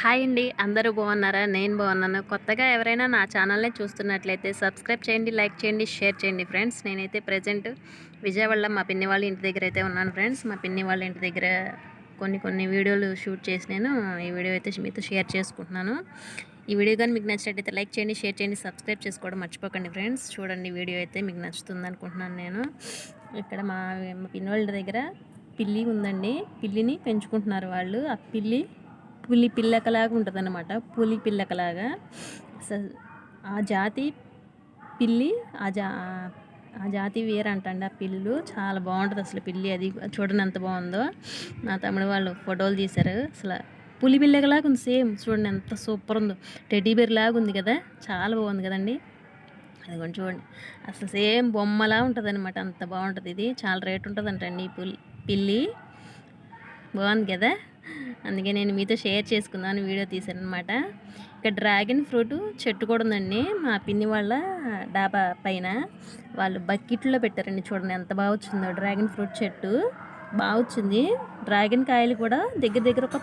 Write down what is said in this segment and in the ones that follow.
Hi అండి. అందరూ బాగున్నారా? నేను బాగున్నాను. కొత్తగా ఎవరైనా నా ఛానల్ని చూస్తున్నట్లయితే సబ్స్క్రైబ్ చేయండి లైక్ చేయండి షేర్ చేయండి ఫ్రెండ్స్. నేనైతే ప్రజెంట్ విజయవాడలో మా పిన్ని వాళ్ళ ఇంటి దగ్గర అయితే ఉన్నాను ఫ్రెండ్స్. మా పిన్ని వాళ్ళ ఇంటి దగ్గర కొన్ని కొన్ని వీడియోలు షూట్ చేసి నేను ఈ వీడియో అయితే మీతో షేర్ చేసుకుంటున్నాను. ఈ వీడియో కానీ మీకు నచ్చినట్టయితే లైక్ చేయండి షేర్ చేయండి సబ్స్క్రైబ్ చేసుకోవడం మర్చిపోకండి ఫ్రెండ్స్. చూడండి వీడియో అయితే మీకు నచ్చుతుంది అనుకుంటున్నాను నేను. ఇక్కడ మా మా పిన్ని వాళ్ళ దగ్గర పిల్లి ఉందండి. పిల్లిని పెంచుకుంటున్నారు వాళ్ళు. ఆ పిల్లి పులి పిల్లకలాగా ఉంటుంది అనమాట పులి పిల్లకలాగా. అసలు ఆ జాతి పిల్లి ఆ జా ఆ జాతి వేరు అంటండి ఆ పిల్లు. చాలా బాగుంటుంది అసలు పిల్లి అది చూడండి ఎంత బాగుందో. నా తమ్ముడు వాళ్ళు ఫోటోలు తీశారు. అసలు పులి పిల్లకలాగా ఉంది సేమ్. చూడండి ఎంత సూపర్ ఉందో. టెడ్డీ బేర్ లాగా ఉంది కదా. చాలా బాగుంది కదండి. అది కొంచెం చూడండి. అసలు సేమ్ బొమ్మలా ఉంటుంది అనమాట అంత బాగుంటుంది ఇది. చాలా రేట్ ఉంటుందంటండి ఈ పులి పిల్లి. బాగుంది కదా. అందుకే నేను మీతో షేర్ చేసుకుందామని వీడియో తీశాను అనమాట ఇక్కడ డ్రాగన్ ఫ్రూట్ చెట్టు కూడా ఉందండి. మా పిన్ని వాళ్ళ డాబా పైన వాళ్ళు బకెట్లో పెట్టారండి చూడండి. ఎంత బాగా వచ్చిందో డ్రాగన్ ఫ్రూట్ చెట్టు. బాగా వచ్చింది. డ్రాగన్ కాయలు కూడా దగ్గర దగ్గర ఒక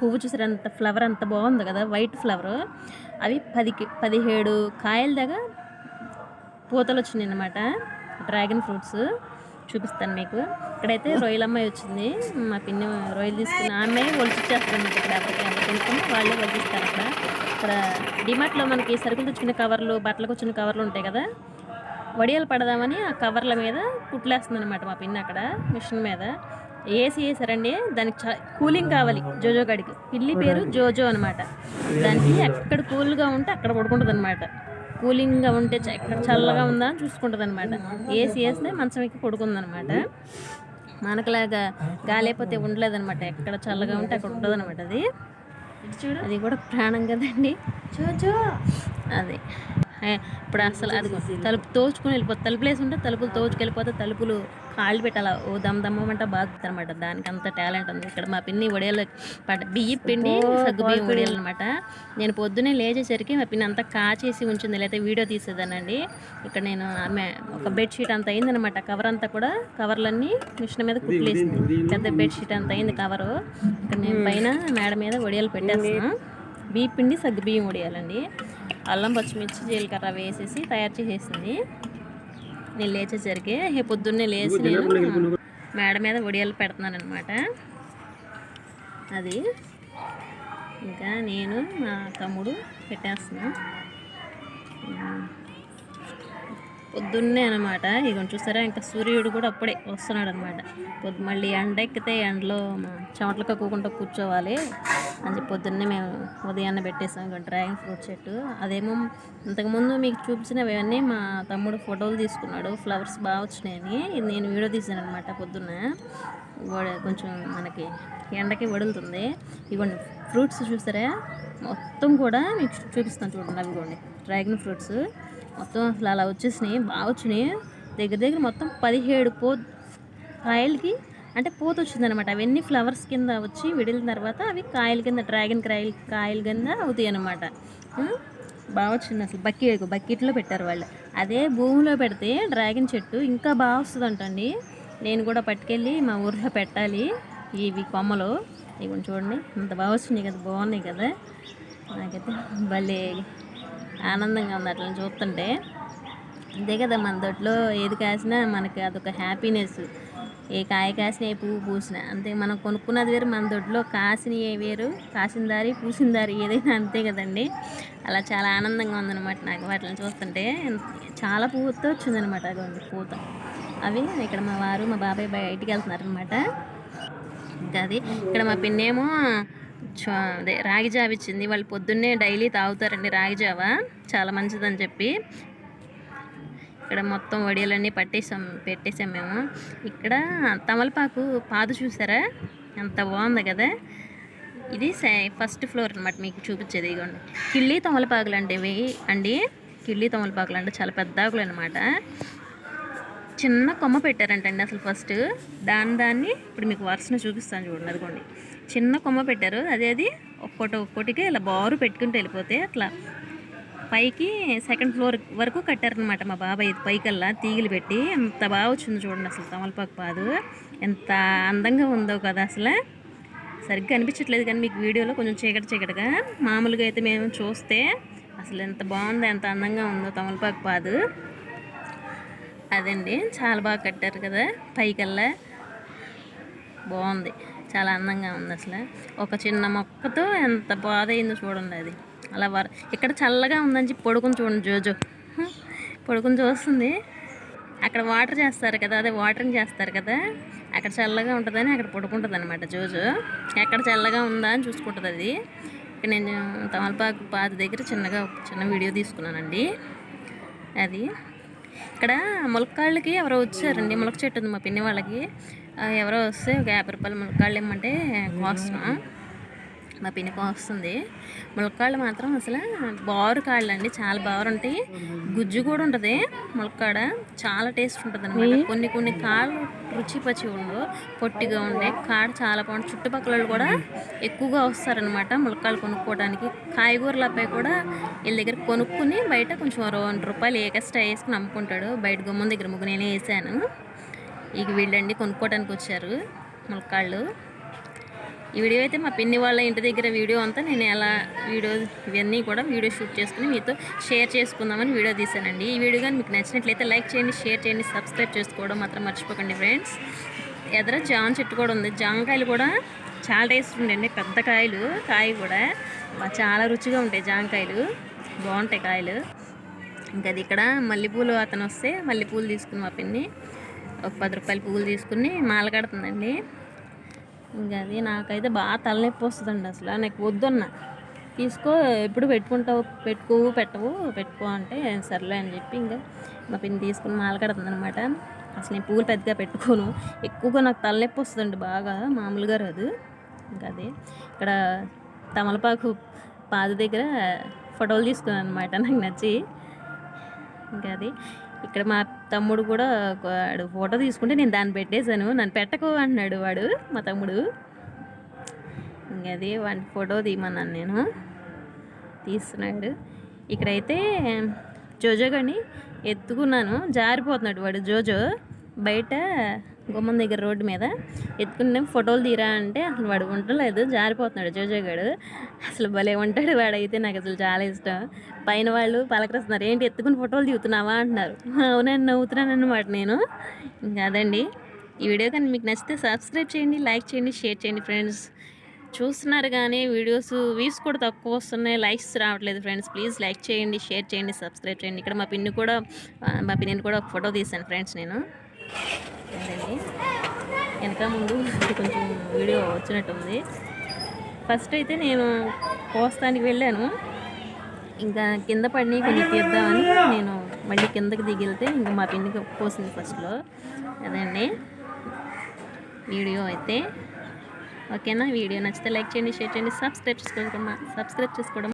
పువ్వు చూసారు? అంత ఫ్లవర్ అంత బాగుంది కదా వైట్ ఫ్లవర్. అవి పదికి పదిహేడు కాయల దాకా పూతలు వచ్చినాయి అనమాట డ్రాగన్ ఫ్రూట్స్. చూపిస్తాను మీకు. ఇక్కడైతే రొయ్యల అమ్మాయి వచ్చింది. మా పిన్ని రొయ్యలు తీసుకుని ఆమె ఒలిచిచ్చేస్తుంది ఇక్కడ కొనుక్కొని వాళ్ళే ఒలిచిస్తారు అక్కడ. ఇక్కడ డిమార్ట్లో మనకి సరుకులు తెచ్చుకునే కవర్లు బట్టలకు వచ్చిన కవర్లు ఉంటాయి కదా. వడియాలు పడదామని ఆ కవర్ల మీద కుట్లేస్తుంది అనమాట మా పిన్ని అక్కడ మిషన్ మీద. ఏసి వేసారండి దానికి కూలింగ్ కావాలి జోజో గడికి. పిల్లి పేరు జోజో అనమాట దానికి ఎక్కడ కూల్గా ఉంటే అక్కడ పడుకుంటుంది అనమాట కూలింగ్గా ఉంటే చ- ఎక్కడ చల్లగా ఉందా అని చూసుకుంటుంది అనమాట ఏసీ వేస్తే మంచం ఎక్కి పడుకుంది అనమాట మనకులాగా గాలి అయిపోతే ఉండలేదన్నమాట ఎక్కడ చల్లగా ఉంటే అక్కడ ఉంటుంది అనమాట అది. చూడు అది కూడా ప్రాణం కదండి. చూచు అది. ఏ, ఇప్పుడు అసలు అది తలుపు తోచుకుని వెళ్ళిపోతుంది తలుపులు వేసి ఉంటే తలుపులు తోచుకెళ్ళిపోతే తలుపులు కాళ్ళు పెట్టాల? ఓ దమ్ దమ్మమంటే బాగుతుంది అనమాట దానికి అంత టాలెంట్ ఉంది. ఇక్కడ మా పిన్ని వడియాలు పడ బియ్యం పిండి సగ్గు బియ్యం వడియాలు అనమాట నేను పొద్దునే లేచేసరికి మా పిన్ని అంతా కాచేసి ఉంచింది లేకపోతే వీడియో తీసేదానండి ఇక్కడ నేను ఆమె ఒక బెడ్షీట్ అంత అయిందనమాట కవర్ అంతా కూడా కవర్లన్నీ మిషన్ మీద కుట్లేసింది పెద్ద బెడ్షీట్ అంత అయింది కవరు ఇక్కడ నేను పైన మేడ మీద వడియాలు పెట్టేస్తాను బియ్య పిండి సగ్గు బియ్యం వడియాలండి. అల్లం పచ్చిమిర్చి జీలకర్ర వేసేసి తయారు చేసేసింది. నేను లేచేసరికి ఏ పొద్దున్నే లేచి నేను మేడ మీద వడియాలు పెడుతున్నాను అనమాట అది ఇంకా నేను మా తమ్ముడు పెట్టేస్తున్నాం. పొద్దున్నే అనమాట ఇక చూసారా ఇంకా సూర్యుడు కూడా అప్పుడే వస్తున్నాడు అనమాట పొద్దు మళ్ళీ ఎండ ఎక్కితే ఎండలో మా చెమటలు కక్కుకుంటూ కూర్చోవాలి అని పొద్దున్నే మేము ఉదయాన్నే పెట్టేసాం ఇక డ్రాగన్ ఫ్రూట్ చెట్టు అదేమో ఇంతకుముందు మీకు చూపించినవన్నీ మా తమ్ముడు ఫోటోలు తీసుకున్నాడు. ఫ్లవర్స్ బాగా వచ్చినాయని. ఇది నేను వీడియో తీసాను అనమాట పొద్దున్న. వడ- కొంచెం మనకి ఎండకి వడులుతుంది. ఇవ్వండి ఫ్రూట్స్ చూసారా మొత్తం కూడా మీకు చూపిస్తాను చూడండి అవి ఇవ్వండి డ్రాగన్ ఫ్రూట్స్. మొత్తం అసలు అలా వచ్చేసినాయి బాగా వచ్చినాయి. దగ్గర దగ్గర మొత్తం పదిహేడు పో కాయలకి అంటే పూత వచ్చిందనమాట అవన్నీ ఫ్లవర్స్ కింద వచ్చి విడిలిన తర్వాత అవి కాయల కింద డ్రాగన్ కాయలు కాయల కింద అవుతాయి అనమాట బాగా వచ్చింది అసలు. బకెట్ బకెట్లో పెట్టారు వాళ్ళు. అదే భూమిలో పెడితే డ్రాగన్ చెట్టు ఇంకా బాగా వస్తుంది అంటండి నేను కూడా పట్టుకెళ్ళి మా ఊర్లో పెట్టాలి ఇవి కొమ్మలు. ఇవి చూడండి ఇంత బాగా వచ్చినాయి కదా బాగున్నాయి కదా. నాకైతే భలే ఆనందంగా ఉంది అట్లా చూస్తుంటే. అంతే కదా మన దొడ్లో ఏది కాసినా మనకి అదొక హ్యాపీనెస్ ఏ కాయ కాసిన ఏ పువ్వు పూసిన. అంతే మనం కొనుక్కున్నది వేరు మన దొడ్లో కాసిన వేరు. కాసిన దారి పూసిన దారి ఏదైనా అంతే కదండి. అలా చాలా ఆనందంగా ఉందన్నమాట నాకు వాటిని చూస్తుంటే. చాలా పువ్వుతో వచ్చిందనమాట అది ఉంది పూత. అవి ఇక్కడ మా వారు మా బాబాయ్ బయటికి వెళ్తున్నారనమాట ఇంకా అది ఇక్కడ మా పిన్నేమో అదే రాగి జావ ఇచ్చింది. వాళ్ళు పొద్దున్నే డైలీ తాగుతారండి రాగి జావ. చాలా మంచిదని చెప్పి ఇక్కడ మొత్తం వడియాలన్నీ పట్టేసాం పెట్టేసాం మేము. ఇక్కడ తమలపాకు పాదు చూసారా? ఎంత బాగుంది కదా. ఇది సై- ఫస్ట్ ఫ్లోర్ అనమాట మీకు చూపించేది ఇగోండి కిళ్ళి తమలపాకులు అంటే ఇవి అండి. కిళ్ళి తమలపాకులు అంటే చాలా పెద్ద ఆకులు అనమాట చిన్న కొమ్మ పెట్టారంటండి అసలు ఫస్ట్ దాని దాన్ని ఇప్పుడు మీకు వరుసను చూపిస్తాను చూడండి అదిగోండి. చిన్న కొమ్మ పెట్టారు. అదే అది ఒక్కొక్కటి ఒక్కొక్కటికి ఇలా బారు పెట్టుకుంటూ వెళ్ళిపోతే అట్లా పైకి సెకండ్ ఫ్లోర్ వరకు కట్టారనమాట మా బాబాయ్ ఇది పైకల్లా తీగలు పెట్టి. ఎంత బాగా వచ్చింది చూడండి అసలు తమలపాకు పాదు. ఎంత అందంగా ఉందో కదా అసలు. సరిగ్గా అనిపించట్లేదు కానీ మీకు వీడియోలో కొంచెం చీకటి చీకటిగా. మామూలుగా అయితే మేము చూస్తే అసలు ఎంత బాగుందో ఎంత అందంగా ఉందో తమలపాకు పాదు. అదండి. చాలా బాగా కట్టారు కదా పైకల్లా. బాగుంది. చాలా అందంగా ఉంది అసలు. ఒక చిన్న మొక్కతో ఎంత బాధ అయిందో చూడండి అది. అలా వర ఇక్కడ చల్లగా ఉందని చెప్పి పడుకుని చూడండి జోజో. పడుకుని చూస్తుంది. అక్కడ వాటర్ చేస్తారు కదా అదే వాటరింగ్ చేస్తారు కదా. అక్కడ చల్లగా ఉంటుందని అక్కడ పడుకుంటుంది అనమాట జోజు. ఎక్కడ చల్లగా ఉందా అని చూసుకుంటుంది అది. ఇక్కడ నేను తమలపాకు పాత దగ్గర చిన్నగా చిన్న వీడియో తీసుకున్నానండి. అది. ఇక్కడ ములక్కాళ్ళకి ఎవరో వచ్చారండి. ములక చెట్టు ఉంది మా పిన్ని వాళ్ళకి. ఎవరో వస్తే ఒక యాభై రూపాయలు ములక్కాళ్ళు ఇమ్మంటే కోస్తున్నాం మా పిన్ని కోస్తుంది ములక్కాళ్ళు మాత్రం అసలు బారు కాళ్ళు అండి చాలా బారు ఉంటాయి గుజ్జు కూడా ఉంటుంది ములక్కాడ చాలా టేస్ట్ ఉంటుంది అనమాట కొన్ని కొన్ని కాళ్ళు రుచి పచ్చి ఉండవు పొట్టిగా ఉండే కాడ చాలా బాగుంటుంది చుట్టుపక్కల వాళ్ళు కూడా ఎక్కువగా వస్తారనమాట ములక్కాళ్ళు కొనుక్కోవడానికి కాయగూరల అబ్బాయి కూడా వీళ్ళ దగ్గర కొనుక్కుని బయట కొంచెం రెండు రూపాయలు ఏకస్ట్రా వేసుకుని అమ్ముకుంటాడు. బయట గుమ్మం దగ్గర ముగ్గు నేనే వేసాను. ఇక వీళ్ళండి కొనుక్కోవడానికి వచ్చారు ములక్కాళ్ళు. ఈ వీడియో అయితే మా పిన్ని వాళ్ళ ఇంటి దగ్గర వీడియో అంతా నేను ఎలా వీడియో ఇవన్నీ కూడా వీడియో షూట్ చేసుకుని మీతో షేర్ చేసుకుందామని వీడియో తీశానండి. ఈ వీడియో కానీ మీకు నచ్చినట్లయితే లైక్ చేయండి షేర్ చేయండి సబ్స్క్రైబ్ చేసుకోవడం మాత్రం మర్చిపోకండి ఫ్రెండ్స్. ఎదర జామ చెట్టు కూడా ఉంది. జామకాయలు కూడా చాలా టేస్ట్ ఉండండి పెద్ద కాయలు కాయ కూడా చాలా రుచిగా ఉంటాయి జామకాయలు. బాగుంటాయి కాయలు. ఇంకా అది ఇక్కడ మల్లెపూలు అతను వస్తే మల్లెపూలు తీసుకుని మా పిన్ని ఒక పది రూపాయల పువ్వులు తీసుకుని మాల కడుతుందండి. ఇంకా అది నాకైతే బాగా తలనొప్పి వస్తుందండి అసలు. నాకు వద్దన్నా. తీసుకో ఎప్పుడు పెట్టుకుంటావు? పెట్టుకోవు పెట్టవు. పెట్టుకో అంటే సర్లే అని చెప్పి ఇంకా మా పిన్ని తీసుకుని మాల కడుతుంది అనమాట అసలు నేను పూలు పెద్దగా పెట్టుకోను. ఎక్కువగా నాకు తలనొప్పి వస్తుందండి బాగా మామూలుగా రాదు. ఇంకా అది ఇక్కడ తమలపాకు పాదు దగ్గర ఫోటోలు తీసుకున్నాను అనమాట నాకు నచ్చి. ఇంకా అది ఇక్కడ మా తమ్ముడు కూడా వాడు ఫోటో తీసుకుంటే నేను దాన్ని పెట్టేశాను. నన్ను పెట్టకు అన్నాడు వాడు మా తమ్ముడు. ఇంకా అది వాడి ఫోటో తీయమన్నాను నేను. తీస్తున్నాడు. ఇక్కడైతే జోజో కానీ ఎత్తుకున్నాను. జారిపోతున్నాడు వాడు జోజో. బయట గుమ్మం దగ్గర రోడ్డు మీద ఎత్తుకుని ఫోటోలు తీరా అంటే అసలు వాడు ఉండలేదు జారిపోతున్నాడు జోజోగాడు అసలు భలే ఉంటాడు వాడైతే నాకు అసలు చాలా ఇష్టం. పైన వాళ్ళు పలకరిస్తున్నారు ఏంటి ఎత్తుకుని ఫోటోలు దిగుతున్నావా అంటున్నారు. అవునని నవ్వుతున్నాను అనమాట నేను. ఇంకా అదండి. ఈ వీడియో కానీ మీకు నచ్చితే సబ్స్క్రైబ్ చేయండి లైక్ చేయండి షేర్ చేయండి ఫ్రెండ్స్. చూస్తున్నారు కానీ వీడియోస్ వ్యూస్ కూడా తక్కువ వస్తున్నాయి లైక్స్ రావట్లేదు ఫ్రెండ్స్. ప్లీజ్ లైక్ చేయండి షేర్ చేయండి సబ్స్క్రైబ్ చేయండి. ఇక్కడ మా పిన్ని కూడా మా పిన్నిని కూడా ఒక ఫోటో తీశాను ఫ్రెండ్స్ నేను. ఏంటండి? వెనక ముందు కొంచెం వీడియో వచ్చినట్టుంది. ఫస్ట్ అయితే నేను కోస్తానికి వెళ్ళాను. ఇంకా కింద పడి కొంచెం తీద్దామని నేను మళ్ళీ కిందకి దిగితే ఇంకా మా పిన్నికి పోసింది ఫస్ట్లో అదండి. వీడియో అయితే. ఓకేనా? వీడియో నచ్చితే లైక్ చేయండి షేర్ చేయండి సబ్స్క్రైబ్ చేసుకోవడం సబ్స్క్రైబ్ చేసుకోవడం